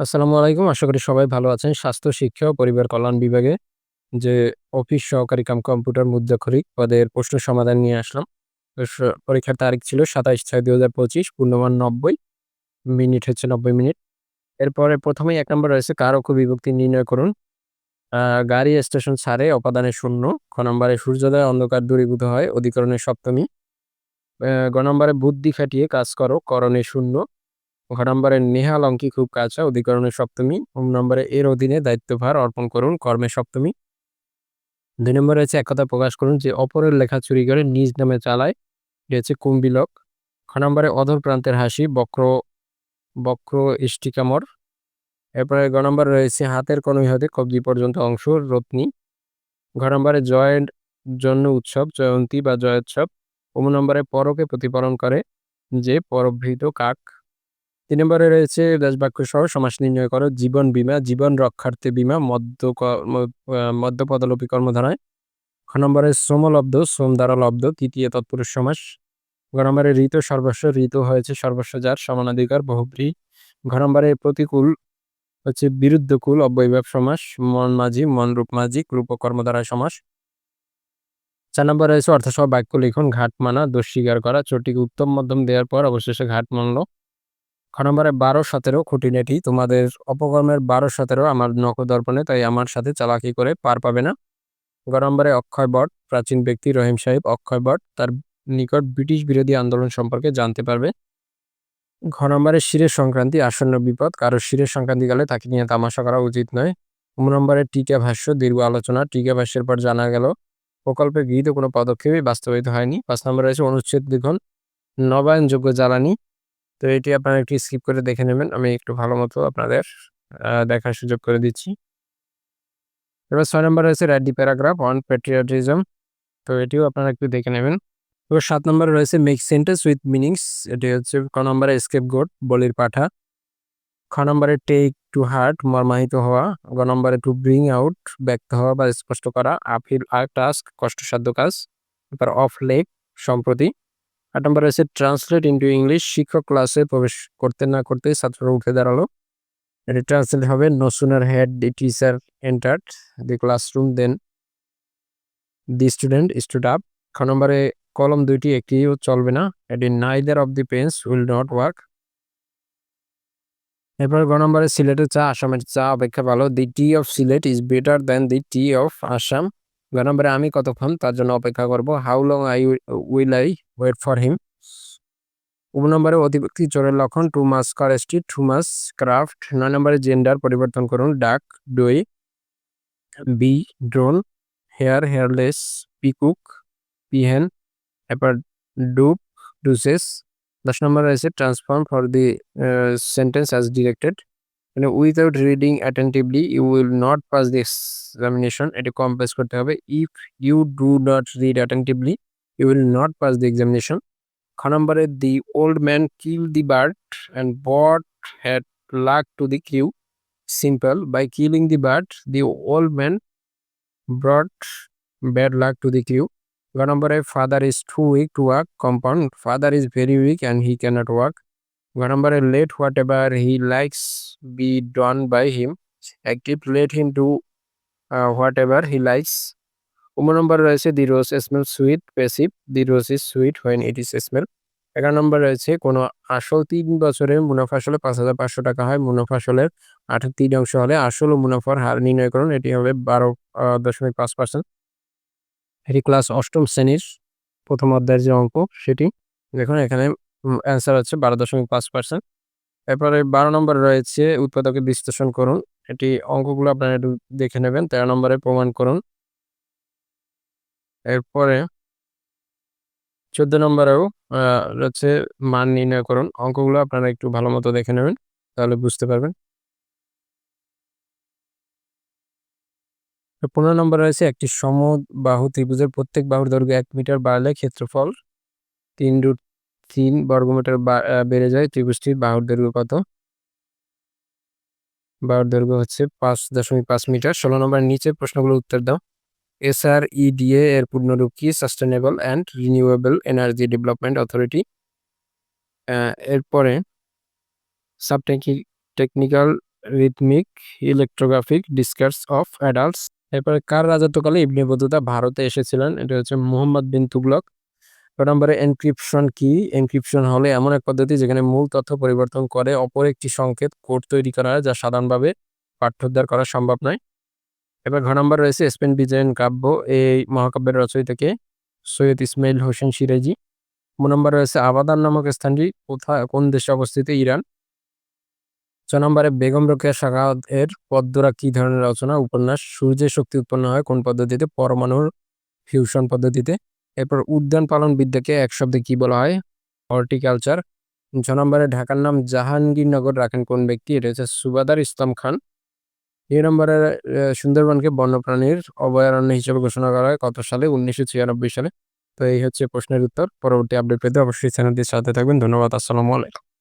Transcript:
আসসালামু আলাইকুম। আশা করি সবাই ভালো আছেন। স্বাস্থ্য, শিক্ষা ও পরিবার কল্যাণ বিভাগে যে অফিস সহকারী কাম কম্পিউটার মুদ্রাক্ষরিক পদের প্রশ্ন সমাধান নিয়ে আসলাম। পরীক্ষার তারিখ ছিল ২৭/৬/২০২৫ পূর্ণমান ৯০ মিনিট হচ্ছে ৯০ মিনিট। এরপরে প্রথমেই এক নম্বর রয়েছে কারক বিভক্তি নির্ণয় করুন। গাড়ি, স্টেশন, ছাড়ে, অপাদানে শূন্য। খ নম্বরে সূর্যোদয়ে, অন্ধকার, দূরীভূত হয়, অধিকরণে সপ্তমী। গ নম্বরে বুদ্ধি খাটিয়ে কাজ করো, করণে শূন্য। ঘ নম্বরে নেহাল অঙ্কি খুব কাঁচা অধিকরণে সপ্তমী। ঙ নম্বরে এর অধীনে দায়িত্বভার অর্পণ করুন, কর্মে সপ্তমী। দুই নম্বরে হচ্ছে এক কথায় প্রকাশ করুন যে, অপরের লেখা চুরি করে নিজ নামে চালায়। এটি হচ্ছে কুম্ভিলক। খ নম্বরে অধর প্রান্তের হাসি, বক্র বক্র ইষ্টিকামর। এরপরে গ নম্বরে রয়েছে হাতের কনুই হতে কবজি পর্যন্ত অংশ, রত্নী। ঘ নম্বরে জয়ের জন্য উৎসব, জয়ন্তী বা জয়োৎসব। ওম নম্বরে পরকে প্রতিপালন করে যে, পরভৃত কাক। ৩ নম্বরে রয়েছে ব্যাসবাক্য সহ সমাস নির্ণয় করো। জীবন বীমা, জীবন রক্ষার্থে বীমা মদ্য মদ্যপদলোপী কর্মধারায়। খ নম্বরে শ্রমলব্ধ, শ্রম দ্বারা লব্ধ তৃতীয় তৎপুরুষ সমাস। গ নম্বরে ঋত সর্বস্ব, ঋতু হয়েছে সর্বস্ব যার সমানাধিকার বহুব্রী। ঘ নম্বরে প্রতিকূল হচ্ছে বিরুদ্ধকূল অব্যয়ভাব সমাস। মন মাঝি, মাঝিক রূপ ও কর্মধারায় সমাস। চার নম্বরে রয়েছে অর্থসহ বাক্য লিখুন। ঘাট মানা, দোষ স্বীকার করা, চোরটিকে উত্তম মধ্যম দেওয়ার পর অবশেষে ঘাট মানল। খ নম্বরে ১২-১৭ খুঁটিনাটি তোমাদের অপকর্মের ১২-১৭ আমার নখদর্পণে, তাই আমার সাথে চালাকি করে পার পাবে না। গ নম্বরে অক্ষয় বট, প্রাচীন ব্যক্তি রহিম সাহেব অক্ষয় বট, তার নিকট ব্রিটিশ বিরোধী আন্দোলন সম্পর্কে জানতে পারবে। ঘ নম্বরে শিরের সংক্রান্তি আসন্ন বিপদ, কারও শিরের সংক্রান্তি সংক্রান্তিকালে তাকে নিয়ে তামাশা করা উচিত নয়। ঙ নম্বরে টিকা ভাষ্য, দীর্ঘ আলোচনা, টিকা ভাষ্যের পর জানা গেল, প্রকল্পে গৃহীত কোনো পদক্ষেপই বাস্তবায়িত হয়নি। ৫ নম্বরে রয়েছে অনুচ্ছেদ লিখুন। নবায়নযোগ্য জ্বালানি তো এটি আপনারা একটু স্কিপ করে দেখে নেবেন। আমি একটু ভালো মতো আপনাদের দেখার সুযোগ করে দিচ্ছি। এবার ছয় নম্বর রয়েছে দি প্যারাগ্রাফ অন প্যাট্রিয়টিজম তো এটিও আপনারা একটু দেখে নেবেন। এবার সাত নম্বরে রয়েছে মেক সেন্টেন্স উইথ মিনিংস এটি হচ্ছে ক নম্বরে স্কেপ গোট বলির পাঠা। খ নম্বরে টেক টু হার্ট মর্মাহিত হওয়া। গ নম্বরে টু ব্রিং আউট ব্যক্ত হওয়া বা স্পষ্ট করা। আপিল আর টাস্ক কষ্টসাধ্য কাজ। এরপর অফ লেক সম্প্রতি। ৮ নম্বরে রয়েছে ট্রান্সলেট ইনটু ইংলিশ শিক্ষক ক্লাসে প্রবেশ করতে না করতে ছাত্ররা উঠে দাঁড়াল। এটি ট্রান্সলেট হবে no sooner had the teacher entered the classroom then the student stood up. খ নম্বরে, কলম দুইটি একটিও চলবে না। এটি neither of the pens will not work. এরপর গ নম্বরে সিলেটের চা, আসামের চা অপেক্ষা ভালো। The tea of Sylhet is better than the tea of Assam. গ নম্বরে আমি কতক্ষণ তার জন্য অপেক্ষা করব। How long I will I wait for him. উপ নম্বরে অতিভক্তি চোরের লক্ষণ টু মাস কারেস্টি টু মাস ক্রাফট। নয় নম্বরে জেন্ডার পরিবর্তন করুন ডাক ডুই বি ড্রোন হেয়ার হেয়ারলেস পিকুক পিহেন এরপর ডুপ ডুসেস। ১০ নম্বরে রয়েছে transform for the sentence as directed মানে without reading attentively you will not pass the examination এটি কমপ্লেক্স করতে হবে। If you do not read attentively you will not pass the examination. খ নম্বরে the old man kill the bird and brought had luck to the crew. Simple by killing the bird the old man brought bad luck to the crew. গ নম্বরে father is too weak to work compound father is very weak and he cannot work. গ নম্বরে let whatever he likes be done by him active let him do whatever he likes. উম নম্বরে রয়েছে the rose smell sweet passive the rose is sweet when it is smell. এগারো নম্বর রয়েছে, কোনো আসল তিন বছরে মুনাফা আসলে পাঁচ হাজার পাঁচশো টাকা হয়। মুনাফা আসলের আট তিন অংশ হলে আসল ও মুনাফার হার নির্ণয় করুন। এটি হবে বারো দশমিক পাঁচ পার্সেন্ট। এটি ক্লাস অষ্টম শ্রেণির প্রথম অধ্যায়ের যে অঙ্ক, সেটি দেখুন। এখানে অ্যান্সার হচ্ছে বারো দশমিক পাঁচ পার্সেন্ট এরপরে বারো নম্বরে রয়েছে উৎপাদকের বিশ্লেষণ করুন। এটি অঙ্কগুলো আপনারা একটু দেখে নেবেন, তেরো নম্বরে প্রমাণ করুন। এরপরে চোদ্দ নম্বরেও হচ্ছে মান নির্ণয় করুন। অঙ্কগুলো আপনারা একটু ভালো মতো দেখে নেবেন, তাহলে বুঝতে পারবেন। পনেরো নম্বর রয়েছে একটি সমবাহু ত্রিভুজের প্রত্যেক বাহুর দৈর্ঘ্য এক মিটার বাড়লে ক্ষেত্রফল তিন রুট তিন বর্গমিটার বেড়ে যায় ত্রিভুজটির বাহুর দৈর্ঘ্য কত? বাহুর দৈর্ঘ্য হচ্ছে পাঁচ দশমিক পাঁচ মিটার। ষোলো নম্বর নিচে প্রশ্নগুলো উত্তর দাও। এসআর ইডিএ এর পূর্ণরূপ কি? Sustainable and renewable energy development authority এরপরে সাবটেকনিক, technical, rhythmic, electrographic discourse of adults. এরপরে কার রাজত্বকালে ইবনে বতুতা ভারতে এসেছিলেন? এটা হচ্ছে মোহাম্মদ বিন তুগলক। ছয় নম্বরে এনক্রিপশন কি? এনক্রিপশন হলে এমন এক পদ্ধতি যেখানে মূল তথ্য পরিবর্তন করে অপর একটি সংকেত কোড তৈরি করা হয়, যা সাধারণভাবে পাঠ্যোদ্ধার করা সম্ভব নয়। এবার ঘ নম্বর রয়েছে স্পেন বিজয়ন কাব্য। এই মহাকাব্যের রচয়িতাকে সৈয়দ ইসমাইল হোসেন সিরাজি। ম নম্বর রয়েছে আবাদান নামক স্থানটি। কোথায় কোন দেশে অবস্থিত? ইরান। ছ নম্বরে বেগম রোকেয়া সাখাওয়াত এর পদ্মরা কি ধরনের রচনা? উপন্যাস। সূর্যের শক্তি উৎপন্ন হয় কোন পদ্ধতিতে? পরমাণুর ফিউশন পদ্ধতিতে। এরপর উদ্যান পালন বিদ্যাকে এক শব্দে কি বলা হয়? হর্টিকালচার। ছ নম্বরে ঢাকার নাম জাহাঙ্গীরনগর। রাখেন কোন ব্যক্তি? এটা হচ্ছে সুবাদার ইসলাম খান। এ নম্বরে সুন্দরবনকে বন্যপ্রাণীর অভয়ারণ্য হিসেবে ঘোষণা করা হয়। কত সালে? উনিশশো ছিয়ানব্বই সালে। তো এই হচ্ছে প্রশ্নের উত্তর। পরবর্তী আপডেট পেতে অবশ্যই চ্যানেলটির সাথে থাকবেন। ধন্যবাদ। আসসালামু আলাইকুম।